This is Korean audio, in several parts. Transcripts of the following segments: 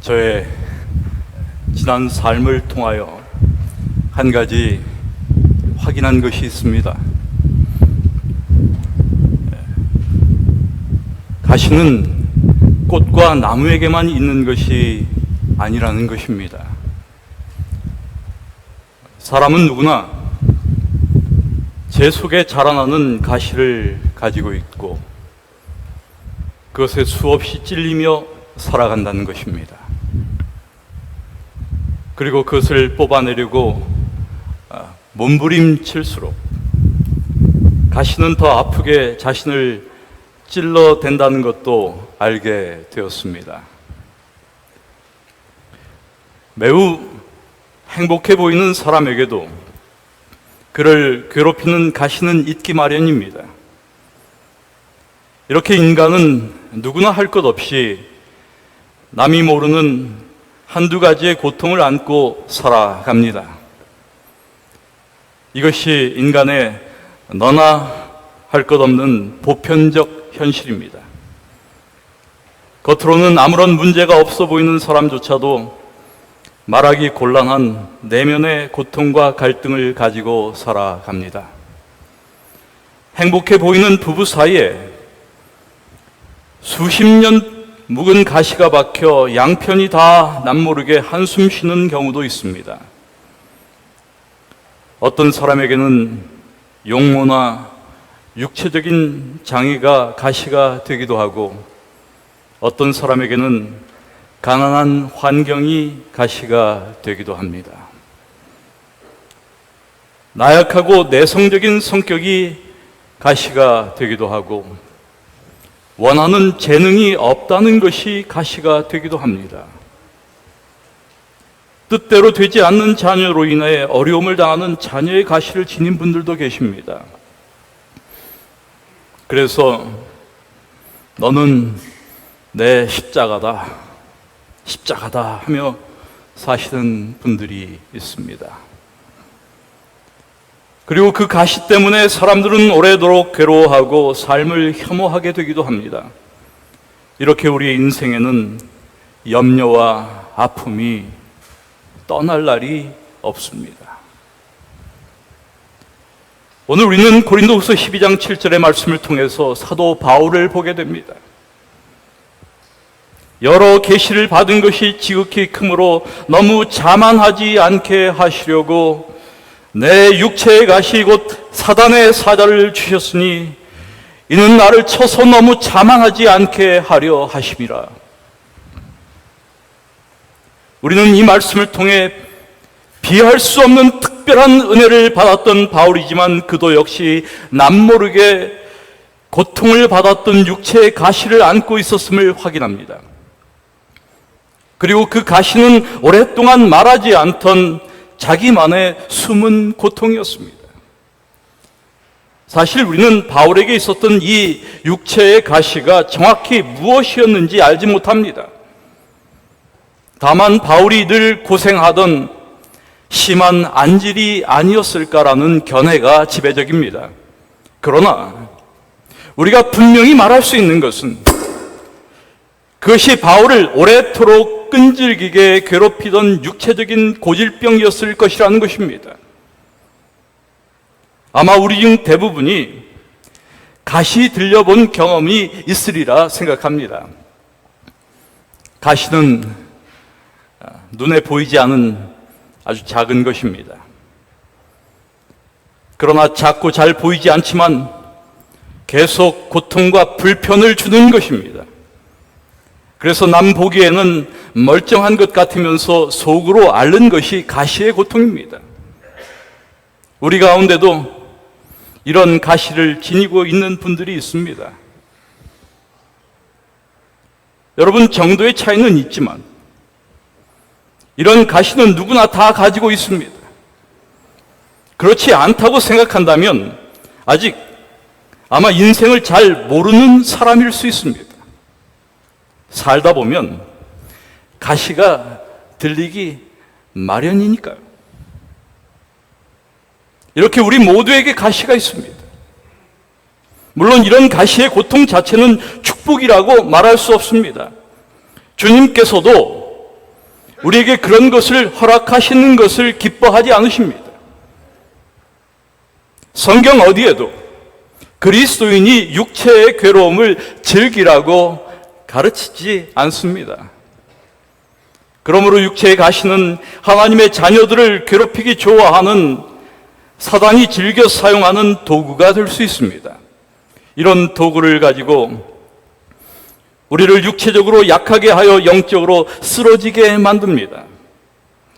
저의 지난 삶을 통하여 한 가지 확인한 것이 있습니다. 가시는 꽃과 나무에게만 있는 것이 아니라는 것입니다. 사람은 누구나 제 속에 자라나는 가시를 가지고 있고 그것에 수없이 찔리며 살아간다는 것입니다. 그리고 그것을 뽑아내려고 아, 몸부림칠수록 가시는 더 아프게 자신을 찔러 댄다는 것도 알게 되었습니다. 매우 행복해 보이는 사람에게도 그를 괴롭히는 가시는 있기 마련입니다. 이렇게 인간은 누구나 할 것 없이 남이 모르는 한두 가지의 고통을 안고 살아갑니다. 이것이 인간의 너나 할 것 없는 보편적 현실입니다. 겉으로는 아무런 문제가 없어 보이는 사람조차도 말하기 곤란한 내면의 고통과 갈등을 가지고 살아갑니다. 행복해 보이는 부부 사이에 수십 년 묵은 가시가 박혀 양편이 다 남모르게 한숨 쉬는 경우도 있습니다. 어떤 사람에게는 용모나 육체적인 장애가 가시가 되기도 하고 어떤 사람에게는 가난한 환경이 가시가 되기도 합니다. 나약하고 내성적인 성격이 가시가 되기도 하고 원하는 재능이 없다는 것이 가시가 되기도 합니다. 뜻대로 되지 않는 자녀로 인해 어려움을 당하는 자녀의 가시를 지닌 분들도 계십니다. 그래서 너는 내 십자가다, 십자가다 하며 사시는 분들이 있습니다. 그리고 그 가시 때문에 사람들은 오래도록 괴로워하고 삶을 혐오하게 되기도 합니다. 이렇게 우리의 인생에는 염려와 아픔이 떠날 날이 없습니다. 오늘 우리는 고린도후서 12장 7절의 말씀을 통해서 사도 바울을 보게 됩니다. 여러 계시를 받은 것이 지극히 크므로 너무 자만하지 않게 하시려고 내 육체의 가시 곧 사단의 사자를 주셨으니 이는 나를 쳐서 너무 자만하지 않게 하려 하심이라. 우리는 이 말씀을 통해 비할 수 없는 특별한 은혜를 받았던 바울이지만 그도 역시 남모르게 고통을 받았던 육체의 가시를 안고 있었음을 확인합니다. 그리고 그 가시는 오랫동안 말하지 않던 자기만의 숨은 고통이었습니다. 사실 우리는 바울에게 있었던 이 육체의 가시가 정확히 무엇이었는지 알지 못합니다. 다만 바울이 늘 고생하던 심한 안질이 아니었을까라는 견해가 지배적입니다. 그러나 우리가 분명히 말할 수 있는 것은 그것이 바울을 오래도록 끈질기게 괴롭히던 육체적인 고질병이었을 것이라는 것입니다. 아마 우리 중 대부분이 가시 들려본 경험이 있으리라 생각합니다. 가시는 눈에 보이지 않은 아주 작은 것입니다. 그러나 작고 잘 보이지 않지만 계속 고통과 불편을 주는 것입니다. 그래서 남 보기에는 멀쩡한 것 같으면서 속으로 앓는 것이 가시의 고통입니다. 우리 가운데도 이런 가시를 지니고 있는 분들이 있습니다. 여러분, 정도의 차이는 있지만, 이런 가시는 누구나 다 가지고 있습니다. 그렇지 않다고 생각한다면, 아직 아마 인생을 잘 모르는 사람일 수 있습니다. 살다 보면 가시가 들리기 마련이니까요. 이렇게 우리 모두에게 가시가 있습니다. 물론 이런 가시의 고통 자체는 축복이라고 말할 수 없습니다. 주님께서도 우리에게 그런 것을 허락하시는 것을 기뻐하지 않으십니다. 성경 어디에도 그리스도인이 육체의 괴로움을 즐기라고 가르치지 않습니다. 그러므로 육체의 가시는 하나님의 자녀들을 괴롭히기 좋아하는 사단이 즐겨 사용하는 도구가 될 수 있습니다. 이런 도구를 가지고 우리를 육체적으로 약하게 하여 영적으로 쓰러지게 만듭니다.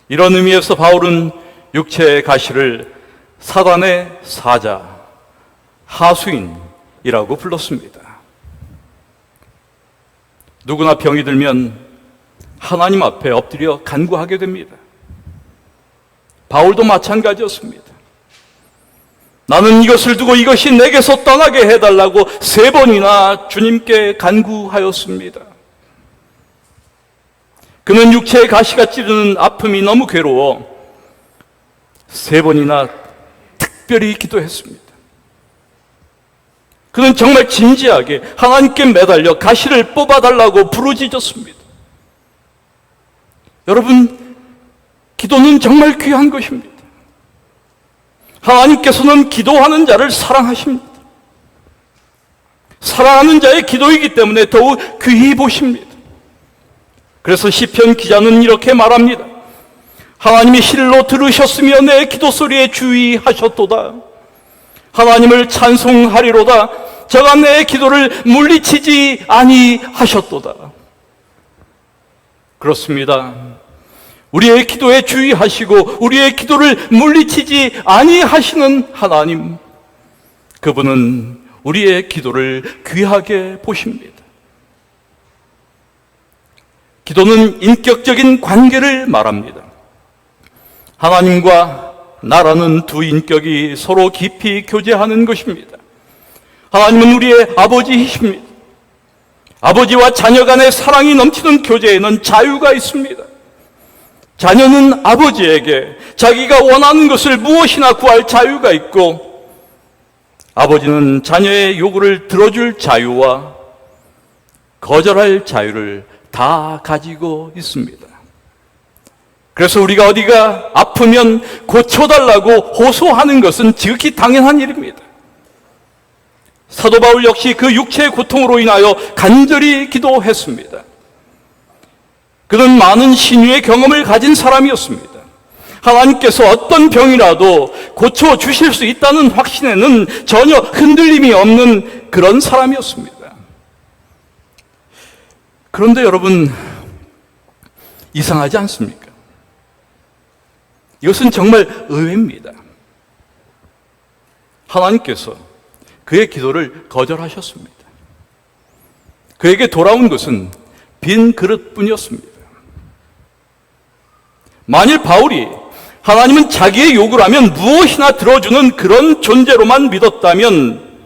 이런 의미에서 바울은 육체의 가시를 사단의 사자, 하수인이라고 불렀습니다. 누구나 병이 들면 하나님 앞에 엎드려 간구하게 됩니다. 바울도 마찬가지였습니다. 나는 이것을 두고 이것이 내게서 떠나게 해달라고 세 번이나 주님께 간구하였습니다. 그는 육체의 가시가 찌르는 아픔이 너무 괴로워 세 번이나 특별히 기도했습니다. 그는 정말 진지하게 하나님께 매달려 가시를 뽑아달라고 부르짖었습니다. 여러분, 기도는 정말 귀한 것입니다. 하나님께서는 기도하는 자를 사랑하십니다. 사랑하는 자의 기도이기 때문에 더욱 귀히 보십니다. 그래서 시편 기자는 이렇게 말합니다. 하나님이 실로 들으셨으며 내 기도 소리에 주의하셨도다. 하나님을 찬송하리로다. 저가 내 기도를 물리치지 아니하셨도다. 그렇습니다. 우리의 기도에 주의하시고 우리의 기도를 물리치지 아니하시는 하나님. 그분은 우리의 기도를 귀하게 보십니다. 기도는 인격적인 관계를 말합니다. 하나님과 나라는 두 인격이 서로 깊이 교제하는 것입니다. 하나님은 우리의 아버지이십니다. 아버지와 자녀 간의 사랑이 넘치는 교제에는 자유가 있습니다. 자녀는 아버지에게 자기가 원하는 것을 무엇이나 구할 자유가 있고, 아버지는 자녀의 요구를 들어줄 자유와 거절할 자유를 다 가지고 있습니다. 그래서 우리가 어디가 아프면 고쳐달라고 호소하는 것은 지극히 당연한 일입니다. 사도 바울 역시 그 육체의 고통으로 인하여 간절히 기도했습니다. 그는 많은 신유의 경험을 가진 사람이었습니다. 하나님께서 어떤 병이라도 고쳐 주실 수 있다는 확신에는 전혀 흔들림이 없는 그런 사람이었습니다. 그런데 여러분, 이상하지 않습니까? 이것은 정말 의외입니다. 하나님께서 그의 기도를 거절하셨습니다. 그에게 돌아온 것은 빈 그릇뿐이었습니다. 만일 바울이 하나님은 자기의 요구를 하면 무엇이나 들어주는 그런 존재로만 믿었다면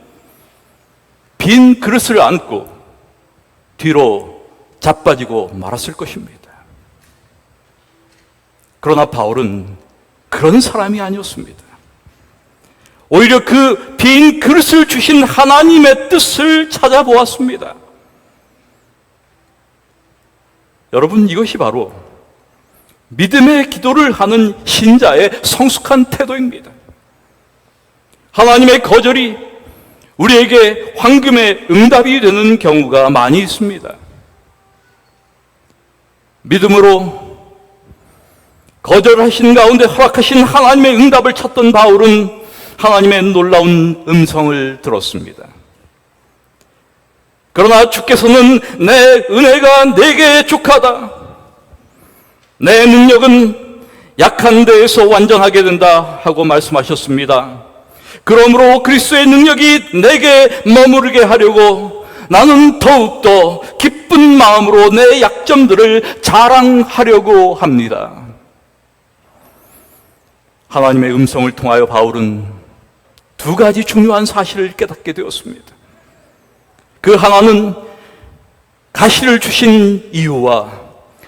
빈 그릇을 안고 뒤로 자빠지고 말았을 것입니다. 그러나 바울은 그런 사람이 아니었습니다. 오히려 그 빈 그릇을 주신 하나님의 뜻을 찾아보았습니다. 여러분, 이것이 바로 믿음의 기도를 하는 신자의 성숙한 태도입니다. 하나님의 거절이 우리에게 황금의 응답이 되는 경우가 많이 있습니다. 믿음으로 거절하신 가운데 허락하신 하나님의 응답을 찾던 바울은 하나님의 놀라운 음성을 들었습니다. 그러나 주께서는 내 은혜가 내게 족하다. 내 능력은 약한 데에서 완전하게 된다 하고 말씀하셨습니다. 그러므로 그리스도의 능력이 내게 머무르게 하려고 나는 더욱더 기쁜 마음으로 내 약점들을 자랑하려고 합니다. 하나님의 음성을 통하여 바울은 두 가지 중요한 사실을 깨닫게 되었습니다. 그 하나는 가시를 주신 이유와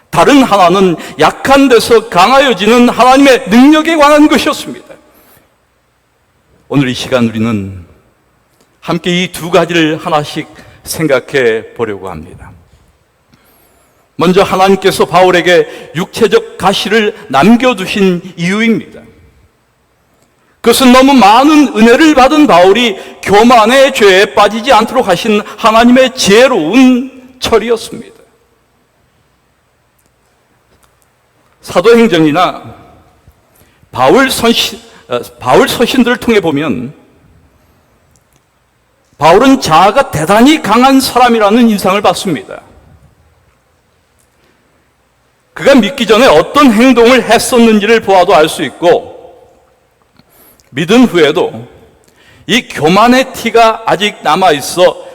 다른 하나는 약한 데서 강하여지는 하나님의 능력에 관한 것이었습니다. 오늘 이 시간 우리는 함께 이 두 가지를 하나씩 생각해 보려고 합니다. 먼저 하나님께서 바울에게 육체적 가시를 남겨두신 이유입니다. 그것은 너무 많은 은혜를 받은 바울이 교만의 죄에 빠지지 않도록 하신 하나님의 지혜로운 처리였습니다. 사도행전이나 바울 선신, 어, 바울 서신들을 통해 보면 바울은 자아가 대단히 강한 사람이라는 인상을 받습니다. 그가 믿기 전에 어떤 행동을 했었는지를 보아도 알 수 있고, 믿은 후에도 이 교만의 티가 아직 남아 있어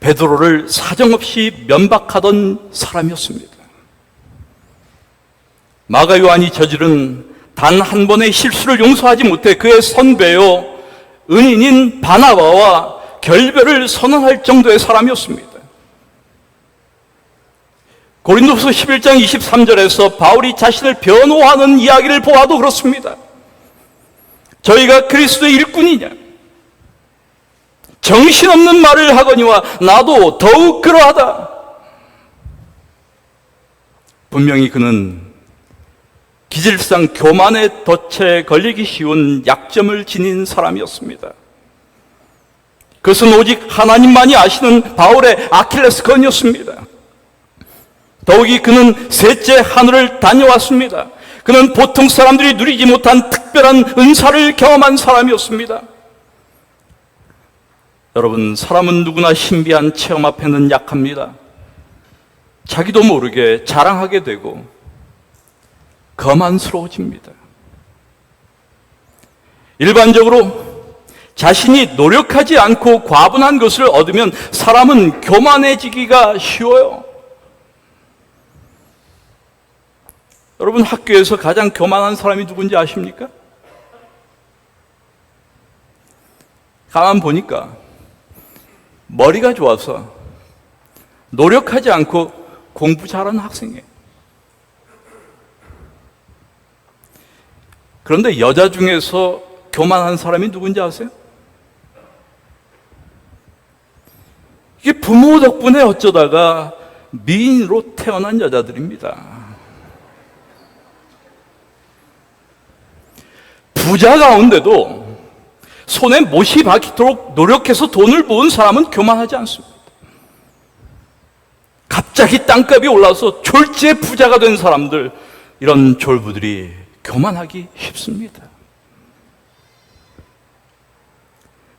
베드로를 사정없이 면박하던 사람이었습니다. 마가 요한이 저지른 단 한 번의 실수를 용서하지 못해 그의 선배요 은인인 바나바와 결별을 선언할 정도의 사람이었습니다. 고린도서 11장 23절에서 바울이 자신을 변호하는 이야기를 보아도 그렇습니다. 저희가 그리스도의 일꾼이냐? 정신없는 말을 하거니와 나도 더욱 그러하다. 분명히 그는 기질상 교만의 덫에 걸리기 쉬운 약점을 지닌 사람이었습니다. 그것은 오직 하나님만이 아시는 바울의 아킬레스건이었습니다. 더욱이 그는 셋째 하늘을 다녀왔습니다. 그는 보통 사람들이 누리지 못한 특별한 은사를 경험한 사람이었습니다. 여러분, 사람은 누구나 신비한 체험 앞에는 약합니다. 자기도 모르게 자랑하게 되고 거만스러워집니다. 일반적으로 자신이 노력하지 않고 과분한 것을 얻으면 사람은 교만해지기가 쉬워요. 여러분 학교에서 가장 교만한 사람이 누군지 아십니까? 가만 보니까 머리가 좋아서 노력하지 않고 공부 잘하는 학생이에요. 그런데 여자 중에서 교만한 사람이 누군지 아세요? 이게 부모 덕분에 어쩌다가 미인으로 태어난 여자들입니다. 부자 가운데도 손에 못이 박히도록 노력해서 돈을 모은 사람은 교만하지 않습니다. 갑자기 땅값이 올라서 졸지에 부자가 된 사람들, 이런 졸부들이 교만하기 쉽습니다.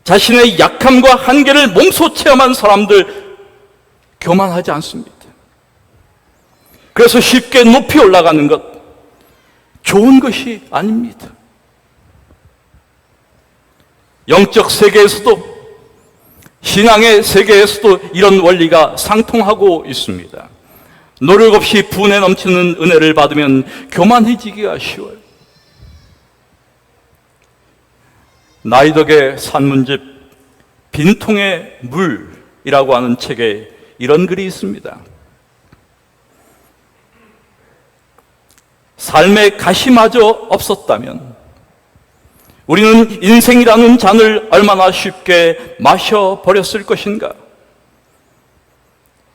자신의 약함과 한계를 몸소 체험한 사람들, 교만하지 않습니다. 그래서 쉽게 높이 올라가는 것, 좋은 것이 아닙니다. 영적 세계에서도 신앙의 세계에서도 이런 원리가 상통하고 있습니다. 노력 없이 분에 넘치는 은혜를 받으면 교만해지기가 쉬워요. 나이덕의 산문집 빈통의 물이라고 하는 책에 이런 글이 있습니다. 삶의 가시마저 없었다면 우리는 인생이라는 잔을 얼마나 쉽게 마셔버렸을 것인가?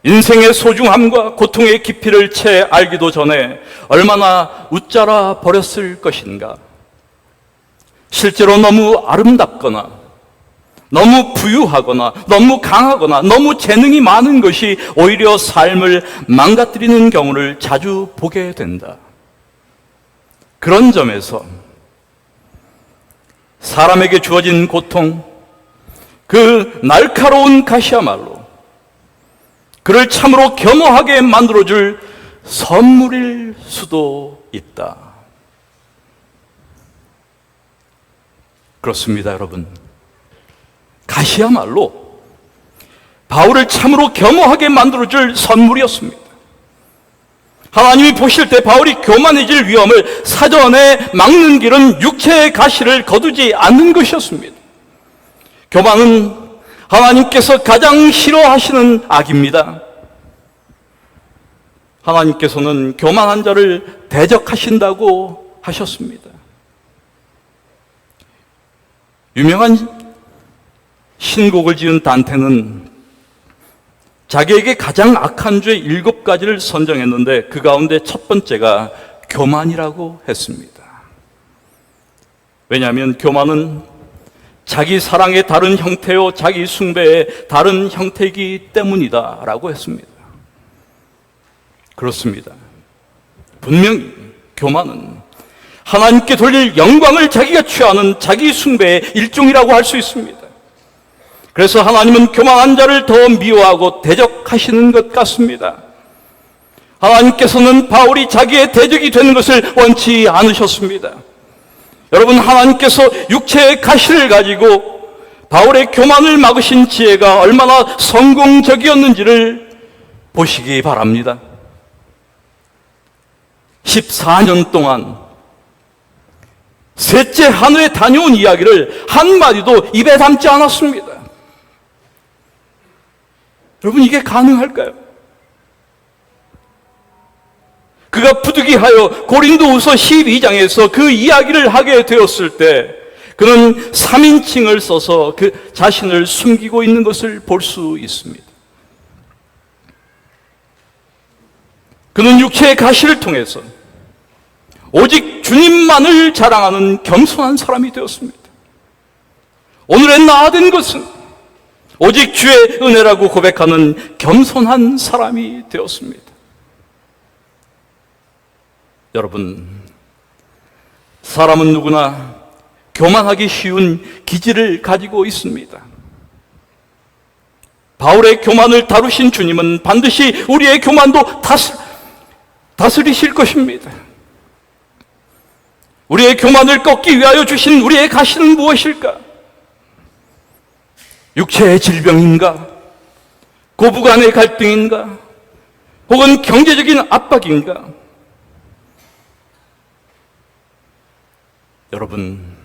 인생의 소중함과 고통의 깊이를 채 알기도 전에 얼마나 웃자라 버렸을 것인가? 실제로 너무 아름답거나, 너무 부유하거나, 너무 강하거나, 너무 재능이 많은 것이 오히려 삶을 망가뜨리는 경우를 자주 보게 된다. 그런 점에서 사람에게 주어진 고통, 그 날카로운 가시야말로 그를 참으로 겸허하게 만들어줄 선물일 수도 있다. 그렇습니다, 여러분. 가시야말로 바울을 참으로 겸허하게 만들어줄 선물이었습니다. 하나님이 보실 때 바울이 교만해질 위험을 사전에 막는 길은 육체의 가시를 거두지 않는 것이었습니다. 교만은 하나님께서 가장 싫어하시는 악입니다. 하나님께서는 교만한 자를 대적하신다고 하셨습니다. 유명한 신곡을 지은 단테는 자기에게 가장 악한 죄 일곱 가지를 선정했는데 그 가운데 첫 번째가 교만이라고 했습니다. 왜냐하면 교만은 자기 사랑의 다른 형태요, 자기 숭배의 다른 형태이기 때문이다. 라고 했습니다. 그렇습니다. 분명히 교만은 하나님께 돌릴 영광을 자기가 취하는 자기 숭배의 일종이라고 할 수 있습니다. 그래서 하나님은 교만한 자를 더 미워하고 대적하시는 것 같습니다. 하나님께서는 바울이 자기의 대적이 되는 것을 원치 않으셨습니다. 여러분, 하나님께서 육체의 가시를 가지고 바울의 교만을 막으신 지혜가 얼마나 성공적이었는지를 보시기 바랍니다. 14년 동안 셋째 하늘에 다녀온 이야기를 한마디도 입에 담지 않았습니다. 여러분, 이게 가능할까요? 그가 부득이하여 고린도후서 12장에서 그 이야기를 하게 되었을 때 그는 3인칭을 써서 그 자신을 숨기고 있는 것을 볼 수 있습니다. 그는 육체의 가시를 통해서 오직 주님만을 자랑하는 겸손한 사람이 되었습니다. 오늘의 나된 것은 오직 주의 은혜라고 고백하는 겸손한 사람이 되었습니다. 여러분, 사람은 누구나 교만하기 쉬운 기질을 가지고 있습니다. 바울의 교만을 다루신 주님은 반드시 우리의 교만도 다스, 다스리실 것입니다. 우리의 교만을 꺾기 위하여 주신 우리의 가시는 무엇일까? 육체의 질병인가? 고부간의 갈등인가? 혹은 경제적인 압박인가? 여러분,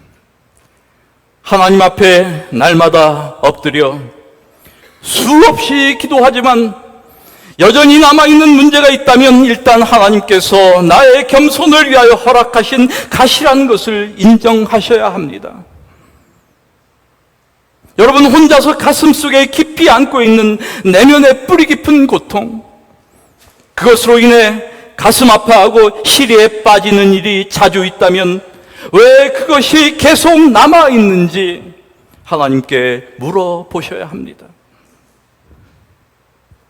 하나님 앞에 날마다 엎드려 수없이 기도하지만 여전히 남아있는 문제가 있다면 일단 하나님께서 나의 겸손을 위하여 허락하신 가시라는 것을 인정하셔야 합니다. 여러분 혼자서 가슴 속에 깊이 안고 있는 내면의 뿌리 깊은 고통, 그것으로 인해 가슴 아파하고 시리에 빠지는 일이 자주 있다면 왜 그것이 계속 남아 있는지 하나님께 물어보셔야 합니다.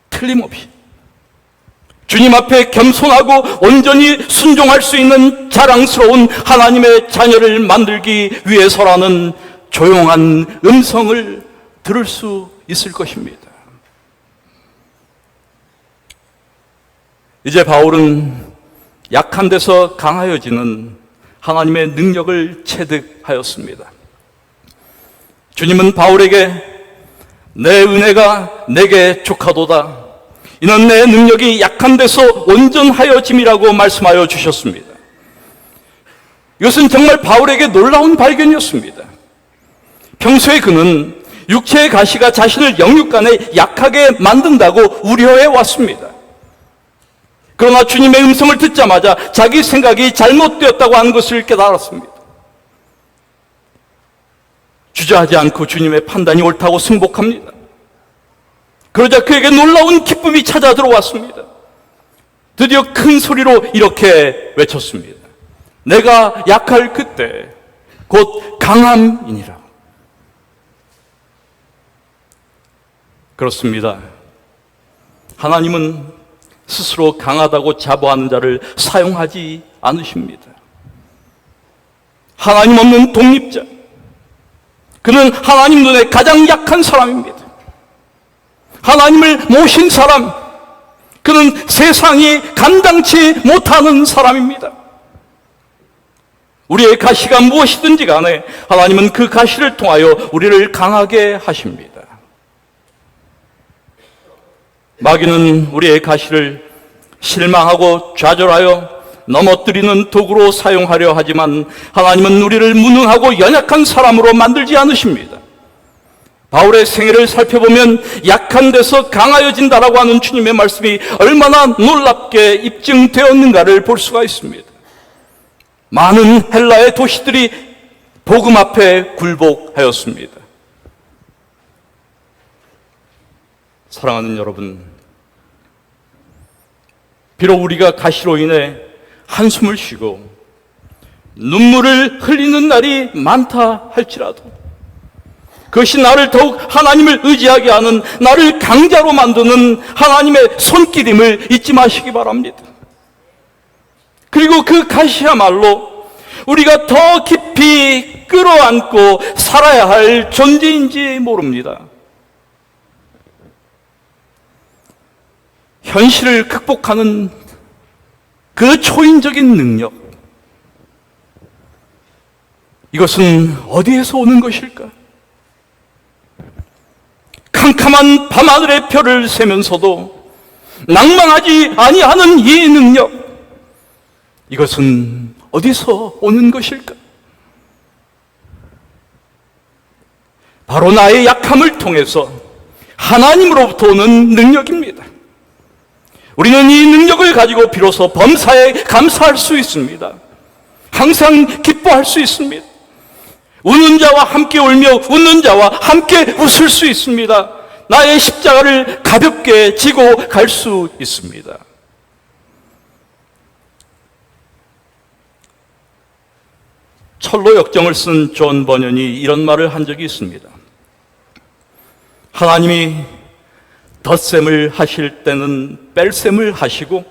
틀림없이 주님 앞에 겸손하고 온전히 순종할 수 있는 자랑스러운 하나님의 자녀를 만들기 위해서라는 조용한 음성을 들을 수 있을 것입니다. 이제 바울은 약한 데서 강하여지는 하나님의 능력을 체득하였습니다. 주님은 바울에게 내 은혜가 내게 족하도다. 이는 내 능력이 약한 데서 온전하여짐이라고 말씀하여 주셨습니다. 이것은 정말 바울에게 놀라운 발견이었습니다. 평소에 그는 육체의 가시가 자신을 영육간에 약하게 만든다고 우려해 왔습니다. 그러나 주님의 음성을 듣자마자 자기 생각이 잘못되었다고 하는 것을 깨달았습니다. 주저하지 않고 주님의 판단이 옳다고 승복합니다. 그러자 그에게 놀라운 기쁨이 찾아 들어왔습니다. 드디어 큰 소리로 이렇게 외쳤습니다. 내가 약할 그때 곧 강함이니라. 그렇습니다. 하나님은 스스로 강하다고 자부하는 자를 사용하지 않으십니다. 하나님 없는 독립자. 그는 하나님 눈에 가장 약한 사람입니다. 하나님을 모신 사람. 그는 세상이 감당치 못하는 사람입니다. 우리의 가시가 무엇이든지 간에 하나님은 그 가시를 통하여 우리를 강하게 하십니다. 마귀는 우리의 가시를 실망하고 좌절하여 넘어뜨리는 도구로 사용하려 하지만 하나님은 우리를 무능하고 연약한 사람으로 만들지 않으십니다. 바울의 생애를 살펴보면 약한 데서 강하여진다라고 하는 주님의 말씀이 얼마나 놀랍게 입증되었는가를 볼 수가 있습니다. 많은 헬라의 도시들이 복음 앞에 굴복하였습니다. 사랑하는 여러분, 비록 우리가 가시로 인해 한숨을 쉬고 눈물을 흘리는 날이 많다 할지라도 그것이 나를 더욱 하나님을 의지하게 하는 나를 강자로 만드는 하나님의 손길임을 잊지 마시기 바랍니다. 그리고 그 가시야말로 우리가 더 깊이 끌어안고 살아야 할 존재인지 모릅니다. 현실을 극복하는 그 초인적인 능력. 이것은 어디에서 오는 것일까? 캄캄한 밤하늘의 별을 세면서도 낭만하지 아니하는 이 능력. 이것은 어디서 오는 것일까? 바로 나의 약함을 통해서 하나님으로부터 오는 능력입니다. 우리는 이 능력을 가지고 비로소 범사에 감사할 수 있습니다. 항상 기뻐할 수 있습니다. 우는 자와 함께 울며 웃는 자와 함께 웃을 수 있습니다. 나의 십자가를 가볍게 지고 갈 수 있습니다. 철로 역정을 쓴 존 버년이 이런 말을 한 적이 있습니다. 하나님이 덧셈을 하실 때는 뺄셈을 하시고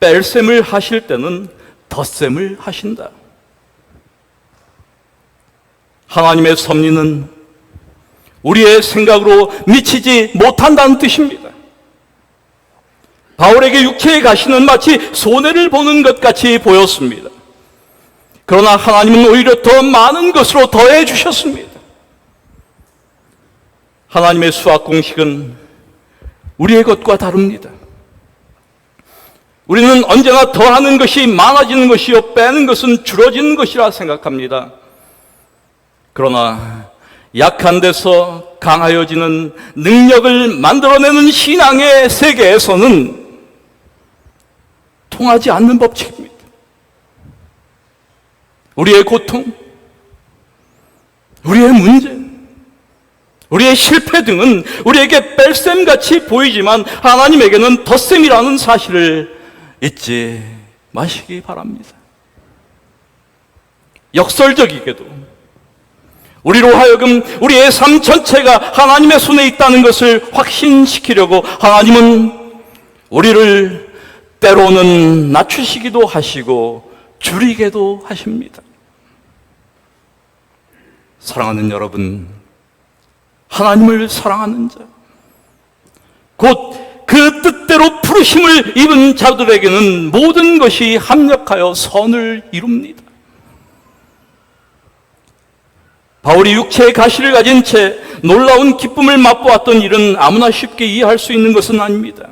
뺄셈을 하실 때는 덧셈을 하신다. 하나님의 섭리는 우리의 생각으로 미치지 못한다는 뜻입니다. 바울에게 육체의 가시는 마치 손해를 보는 것 같이 보였습니다. 그러나 하나님은 오히려 더 많은 것으로 더해 주셨습니다. 하나님의 수학 공식은 우리의 것과 다릅니다. 우리는 언제나 더하는 것이 많아지는 것이요, 빼는 것은 줄어지는 것이라 생각합니다. 그러나 약한 데서 강하여지는 능력을 만들어내는 신앙의 세계에서는 통하지 않는 법칙입니다. 우리의 고통, 우리의 문제, 우리의 실패 등은 우리에게 뺄셈같이 보이지만 하나님에게는 덧셈이라는 사실을 잊지 마시기 바랍니다. 역설적이게도 우리로 하여금 우리의 삶 전체가 하나님의 손에 있다는 것을 확신시키려고 하나님은 우리를 때로는 낮추시기도 하시고 줄이게도 하십니다. 사랑하는 여러분, 하나님을 사랑하는 자, 곧 그 뜻대로 부르심을 입은 자들에게는 모든 것이 합력하여 선을 이룹니다. 바울이 육체의 가시를 가진 채 놀라운 기쁨을 맛보았던 일은 아무나 쉽게 이해할 수 있는 것은 아닙니다.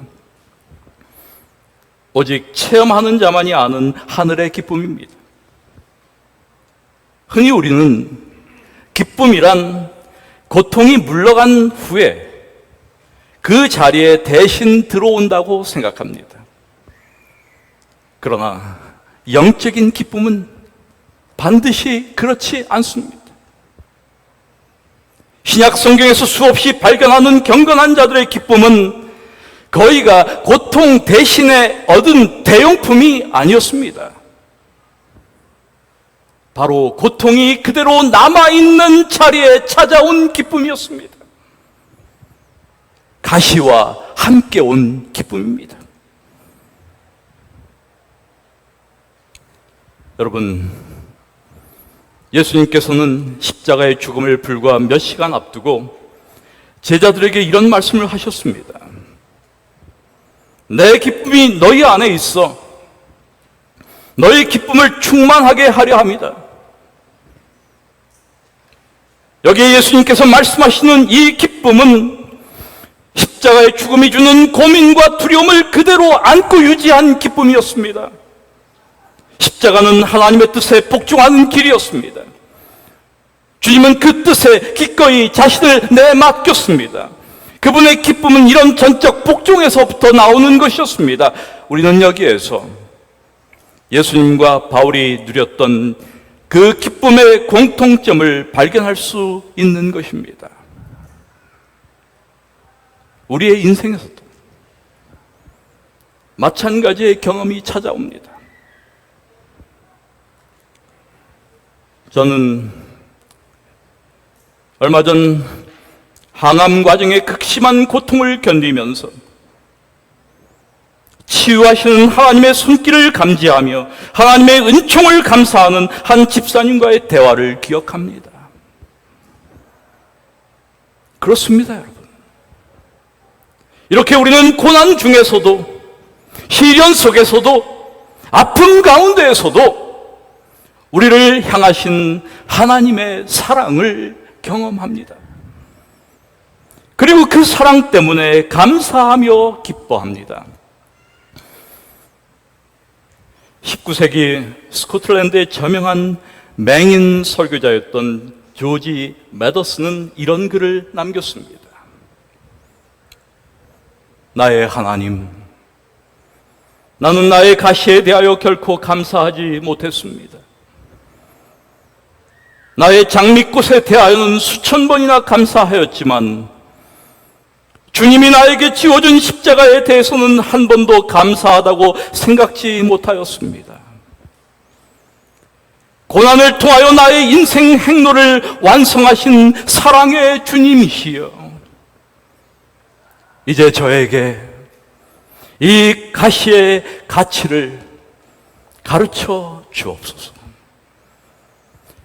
오직 체험하는 자만이 아는 하늘의 기쁨입니다. 흔히 우리는 기쁨이란 고통이 물러간 후에 그 자리에 대신 들어온다고 생각합니다. 그러나 영적인 기쁨은 반드시 그렇지 않습니다. 신약 성경에서 수없이 발견하는 경건한 자들의 기쁨은 거의가 고통 대신에 얻은 대용품이 아니었습니다. 바로 고통이 그대로 남아있는 자리에 찾아온 기쁨이었습니다. 가시와 함께 온 기쁨입니다. 여러분, 예수님께서는 십자가의 죽음을 불과 몇 시간 앞두고 제자들에게 이런 말씀을 하셨습니다. 내 기쁨이 너희 안에 있어. 너희 기쁨을 충만하게 하려 합니다. 여기에 예수님께서 말씀하시는 이 기쁨은 십자가의 죽음이 주는 고민과 두려움을 그대로 안고 유지한 기쁨이었습니다. 십자가는 하나님의 뜻에 복종하는 길이었습니다. 주님은 그 뜻에 기꺼이 자신을 내맡겼습니다. 그분의 기쁨은 이런 전적 복종에서부터 나오는 것이었습니다. 우리는 여기에서 예수님과 바울이 누렸던 그 기쁨의 공통점을 발견할 수 있는 것입니다. 우리의 인생에서도 마찬가지의 경험이 찾아옵니다. 저는 얼마 전 항암 과정의 극심한 고통을 견디면서 치유하시는 하나님의 손길을 감지하며 하나님의 은총을 감사하는 한 집사님과의 대화를 기억합니다. 그렇습니다, 여러분. 이렇게 우리는 고난 중에서도 시련 속에서도 아픔 가운데에서도 우리를 향하신 하나님의 사랑을 경험합니다. 그리고 그 사랑 때문에 감사하며 기뻐합니다. 19세기 스코틀랜드의 저명한 맹인 설교자였던 조지 매더스는 이런 글을 남겼습니다. 나의 하나님, 나는 나의 가시에 대하여 결코 감사하지 못했습니다. 나의 장미꽃에 대하여는 수천 번이나 감사하였지만 주님이 나에게 지워준 십자가에 대해서는 한 번도 감사하다고 생각지 못하였습니다. 고난을 통하여 나의 인생 행로를 완성하신 사랑의 주님이시여. 이제 저에게 이 가시의 가치를 가르쳐 주옵소서.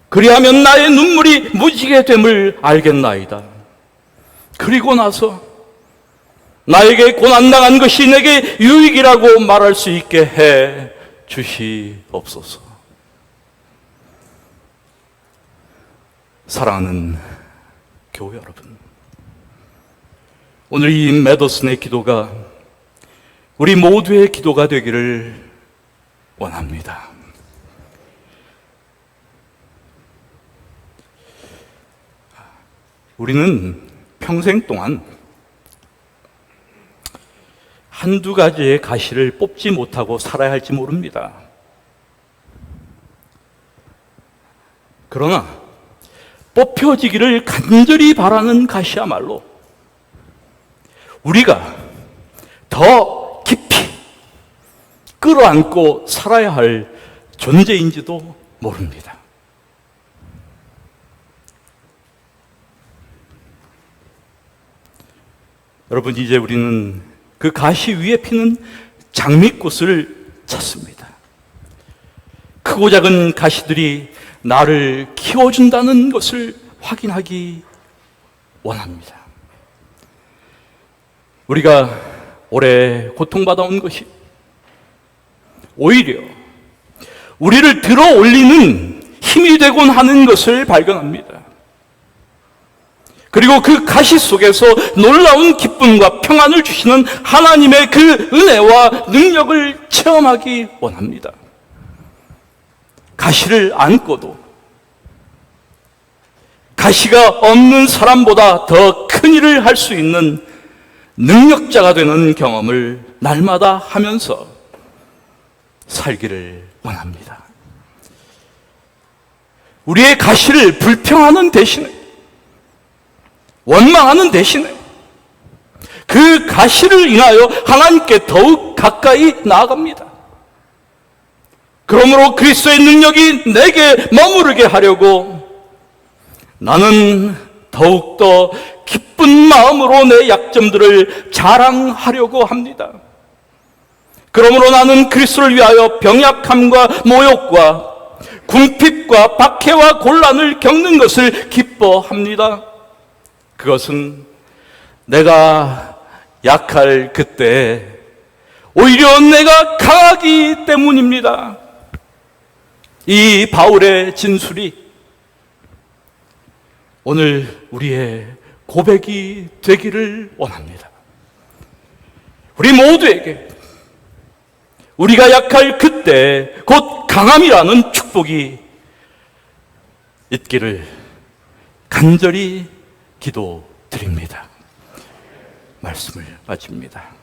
그리하면 나의 눈물이 무지개 됨을 알겠나이다. 그리고 나서 나에게 고난당한 것이 내게 유익이라고 말할 수 있게 해 주시옵소서. 사랑하는 교회 여러분. 오늘 이 메더슨의 기도가 우리 모두의 기도가 되기를 원합니다. 우리는 평생 동안 한두 가지의 가시를 뽑지 못하고 살아야 할지 모릅니다. 그러나 뽑혀지기를 간절히 바라는 가시야말로 우리가 더 깊이 끌어안고 살아야 할 존재인지도 모릅니다. 여러분, 이제 우리는 그 가시 위에 피는 장미꽃을 찾습니다. 크고 작은 가시들이 나를 키워준다는 것을 확인하기 원합니다. 우리가 오래 고통받아온 것이 오히려 우리를 들어 올리는 힘이 되곤 하는 것을 발견합니다. 그리고 그 가시 속에서 놀라운 기쁨과 평안을 주시는 하나님의 그 은혜와 능력을 체험하기 원합니다. 가시를 안고도 가시가 없는 사람보다 더 큰 일을 할 수 있는 능력자가 되는 경험을 날마다 하면서 살기를 원합니다. 우리의 가시를 불평하는 대신에 원망하는 대신에 그 가시를 인하여 하나님께 더욱 가까이 나아갑니다. 그러므로 그리스도의 능력이 내게 머무르게 하려고 나는 더욱더 기쁜 마음으로 내 약점들을 자랑하려고 합니다. 그러므로 나는 그리스도를 위하여 병약함과 모욕과 궁핍과 박해와 곤란을 겪는 것을 기뻐합니다. 그것은 내가 약할 그때 오히려 내가 강하기 때문입니다. 이 바울의 진술이 오늘 우리의 고백이 되기를 원합니다. 우리 모두에게 우리가 약할 그때 곧 강함이라는 축복이 있기를 간절히 기도 드립니다. 말씀을 마칩니다.